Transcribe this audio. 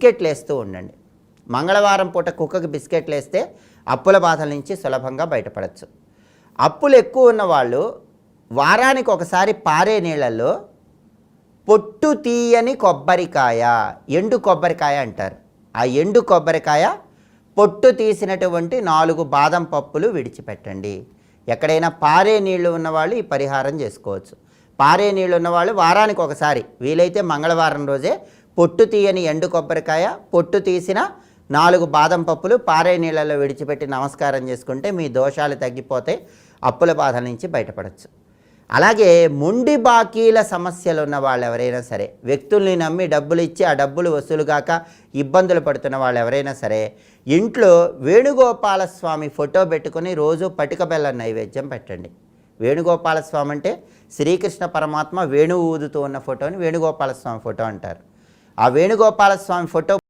బిస్కెట్లు వేస్తూ ఉండండి. మంగళవారం పూట కుక్కకి బిస్కెట్లు వేస్తే అప్పుల బాధల నుంచి సులభంగా బయటపడచ్చు. అప్పులు ఎక్కువ ఉన్న వాళ్ళు వారానికి ఒకసారి పారే నీళ్ళల్లో పొట్టు తీయని కొబ్బరికాయ ఎండు కొబ్బరికాయ అంటారు. ఆ ఎండు కొబ్బరికాయ పొట్టు తీసినటువంటి నాలుగు బాదం పప్పులు విడిచిపెట్టండి. ఎక్కడైనా పారే నీళ్ళు ఉన్నవాళ్ళు ఈ పరిహారం చేసుకోవచ్చు. పారే నీళ్ళు ఉన్నవాళ్ళు వారానికి ఒకసారి వీలైతే మంగళవారం రోజే పొట్టు తీయని ఎండు కొబ్బరికాయ పొట్టు తీసిన నాలుగు బాదం పప్పులు పారే నీళ్ళలో విడిచిపెట్టి నమస్కారం చేసుకుంటే మీ దోషాలు తగ్గిపోతే అప్పుల బాధ నుంచి బయటపడచ్చు. అలాగే మొండి బాకీల సమస్యలు ఉన్న వాళ్ళు ఎవరైనా సరే వ్యక్తుల్ని నమ్మి డబ్బులు ఇచ్చి ఆ డబ్బులు వసూలు కాక ఇబ్బందులు పడుతున్న వాళ్ళు ఎవరైనా సరే ఇంట్లో వేణుగోపాల స్వామి ఫోటో పెట్టుకొని రోజు పటికబెల్ల నైవేద్యం పెట్టండి. వేణుగోపాల స్వామి అంటే శ్రీకృష్ణ పరమాత్మ వేణువు ఊదుతూ ఉన్న ఫోటోని వేణుగోపాల స్వామి ఫోటో అంటారు. ఆ వేణుగోపాల స్వామి ఫోటో